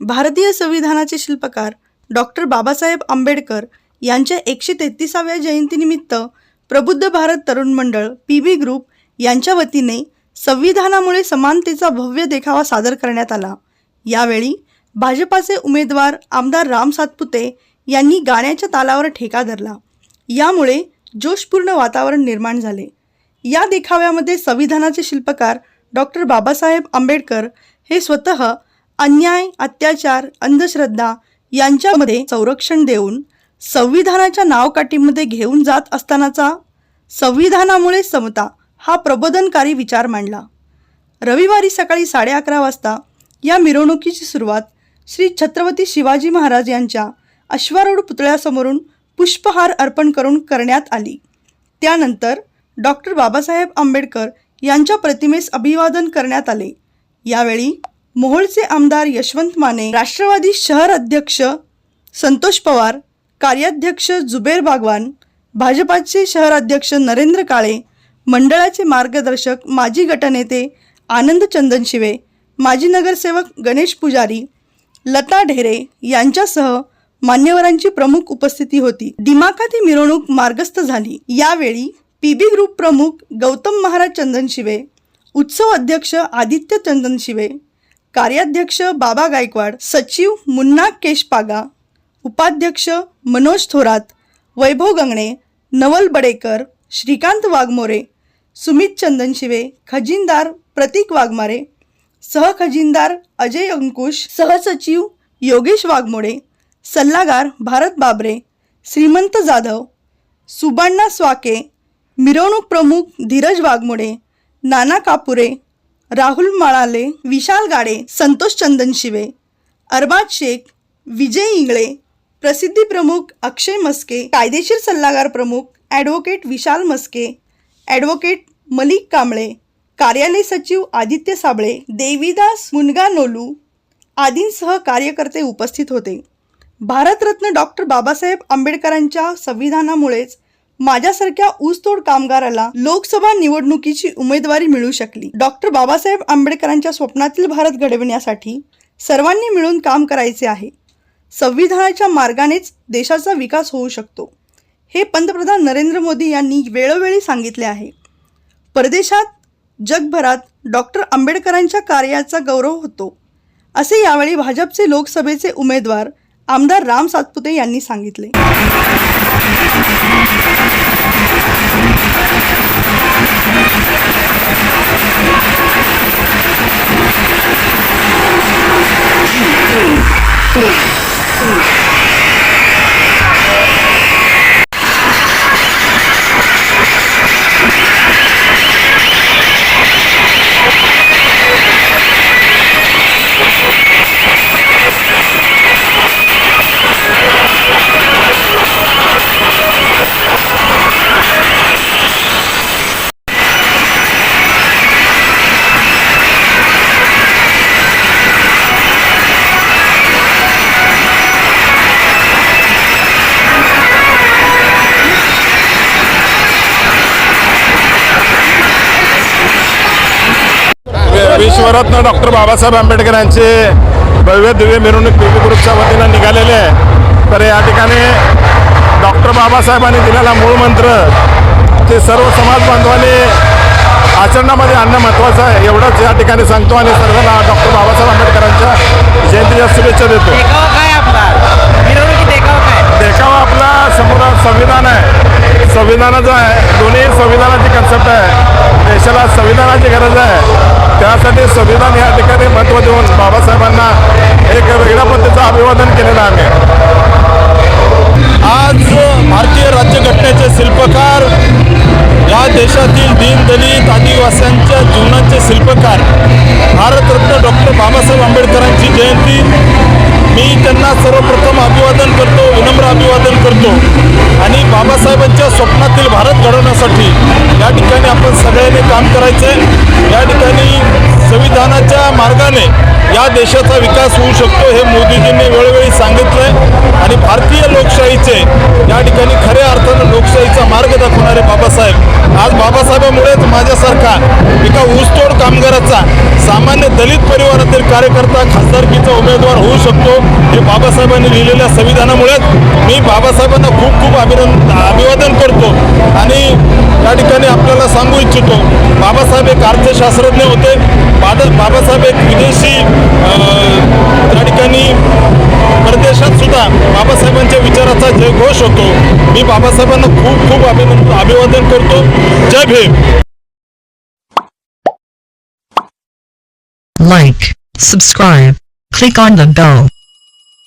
भारतीय संविधानाचे शिल्पकार डॉक्टर बाबासाहेब आंबेडकर यांच्या एकशे तेहतीसाव्या जयंतीनिमित्त प्रबुद्ध भारत तरुण मंडळ पी बी ग्रुप यांच्या वतीने संविधानामुळे समानतेचा भव्य देखावा सादर करण्यात आला. यावेळी भाजपाचे उमेदवार आमदार राम सातपुते यांनी गाण्याच्या तालावर ठेका धरला. यामुळे जोशपूर्ण वातावरण निर्माण झाले. या देखाव्यामध्ये संविधानाचे शिल्पकार डॉक्टर बाबासाहेब आंबेडकर हे स्वतः अन्याय अत्याचार अंधश्रद्धा यांच्यामध्ये संरक्षण देऊन संविधानाच्या नावकाठीमध्ये घेऊन जात असतानाचा संविधानामुळे समता हा प्रबोधनकारी विचार मांडला. रविवारी सकाळी साडे अकरा वाजता या मिरवणुकीची सुरुवात श्री छत्रपती शिवाजी महाराज यांच्या अश्वारूढ पुतळ्यासमोरून पुष्पहार अर्पण करून करण्यात आली. त्यानंतर डॉक्टर बाबासाहेब आंबेडकर यांच्या प्रतिमेस अभिवादन करण्यात आले. यावेळी मोहोळचे आमदार यशवंत माने राष्ट्रवादी शहर अध्यक्ष संतोष पवार कार्याध्यक्ष जुबेर बागवान भाजपाचे शहर अध्यक्ष नरेंद्र काळे मंडळाचे मार्गदर्शक माजी गटनेते आनंद चंदन शिवे माजी नगरसेवक गणेश पुजारी लता ढेरे यांच्यासह मान्यवरांची प्रमुख उपस्थिती होती. दिमाखात ही मिरवणूक मार्गस्थ झाली. यावेळी पीबी ग्रुप प्रमुख गौतम महाराज चंदन शिवे उत्सव अध्यक्ष आदित्य चंदन शिवे कार्याध्यक्ष बाबा गायकवाड सचिव मुन्ना केशपागा उपाध्यक्ष मनोज थोरात वैभव गंगणे नवल बडेकर श्रीकांत वाघमोरे सुमित चंदनशिवे खजिनदार प्रतीक वाघमारे सहखजिनदार अजय अंकुश सहसचिव योगेश वाघमोडे सल्लागार भारत बाबरे श्रीमंत जाधव सुबण्णा स्वाके मिरवणूक प्रमुख धीरज वाघमोडे नाना कापुरे राहुल माळाले विशाल गाडे संतोष चंदन शिवे अरबाज शेख विजय इंगळे प्रसिद्धी प्रमुख अक्षय मस्के कायदेशीर सल्लागार प्रमुख ॲडव्होकेट विशाल मस्के ॲडव्होकेट मलिक कांबळे कार्यालय सचिव आदित्य साबळे देवीदास मुनगा नोलू आदींसह कार्यकर्ते उपस्थित होते. भारतरत्न डॉक्टर बाबासाहेब आंबेडकरांच्या संविधानामुळेच माझ्यासारख्या ऊसतोड कामगाराला लोकसभा निवडणुकीची उमेदवारी मिळू शकली. डॉक्टर बाबासाहेब आंबेडकरांच्या स्वप्नातील भारत घडविण्यासाठी सर्वांनी मिळून काम करायचे आहे. संविधानाच्या मार्गानेच देशाचा विकास होऊ शकतो. हे पंतप्रधान नरेंद्र मोदी यांनी वेळोवेळी सांगितले आहे. परदेशात जगभरात डॉक्टर आंबेडकरांच्या कार्याचा गौरव होतो. असे यावेळी भाजपचे लोकसभेचे उमेदवार आमदार राम सातपुते यांनी सांगितले. Two. विश्वरत्न डॉक्टर बाबासाहेब आंबेडकर यांचे भव्य दिव्य मिरवणूक पी ग्रुपच्या वतीनं निघालेले आहे. तर या ठिकाणी डॉक्टर बाबासाहेबांनी दिलेला मूळ मंत्र ते सर्व समाज बांधवांनी आचरणामध्ये आणणं महत्त्वाचं आहे. एवढंच या ठिकाणी सांगतो आणि सर्वांना डॉक्टर बाबासाहेब आंबेडकरांच्या जयंतीच्या शुभेच्छा देतो. देखावा आपला? समोर संविधान आहे. संविधानाचं आहे. दोन्ही संविधानाची कन्सेप्ट आहे. देशाला संविधानाची गरज आहे. त्यासाठी संविधान या ठिकाणी महत्त्व देऊन बाबासाहेबांना एक वेगळ्या पद्धतीचं अभिवादन केलेलं आहे. आम्ही आज भारतीय राज्यघटनेचे शिल्पकार या देशातील दीनदलित आदिवासींच्या जीवनाचे शिल्पकार भारतरत्न डॉक्टर बाबासाहेब आंबेडकरांची जयंती. मी त्यांना सर्वप्रथम अभिवादन करतो. अभिवादन करतो. आणि बाबासाहेबांच्या स्वप्नातील भारत घडवण्यासाठी या ठिकाणी आपण सगळ्यांनी काम करायचं आहे या ठिकाणी संविधानाच्या मार्गाने या देशाचा विकास होऊ शकतो हे मोदीजींनी वेळोवेळी सांगितलं आहे आणि भारतीय लोकशाहीचे या ठिकाणी मार्ग दाखवणारे बाबासाहेब. आज बाबासाहेबामुळेच माझ्यासारखा एका ऊसतोड कामगाराचा सामान्य दलित परिवारातील कार्यकर्ता खासदारकीचा उमेदवार होऊ शकतो हे बाबासाहेबांनी लिहिलेल्या संविधानामुळेच मी बाबासाहेबांना खूप खूप अभिनंद अभिवादन करतो. आणि या ठिकाणी आपल्याला सांगू इच्छितो बाबासाहेब एक अर्थशास्त्रज्ञ होते. बाबा बाबासाहेब एक विदेशी त्या ठिकाणी परदेशात सुद्धा बाबासाहेबांच्या विचाराचा जयघोष होतो. मी बाबासाहेबांना खूप खूप अभिनंदन अभिवादन करतो. जय Bhim. Like subscribe click on the bell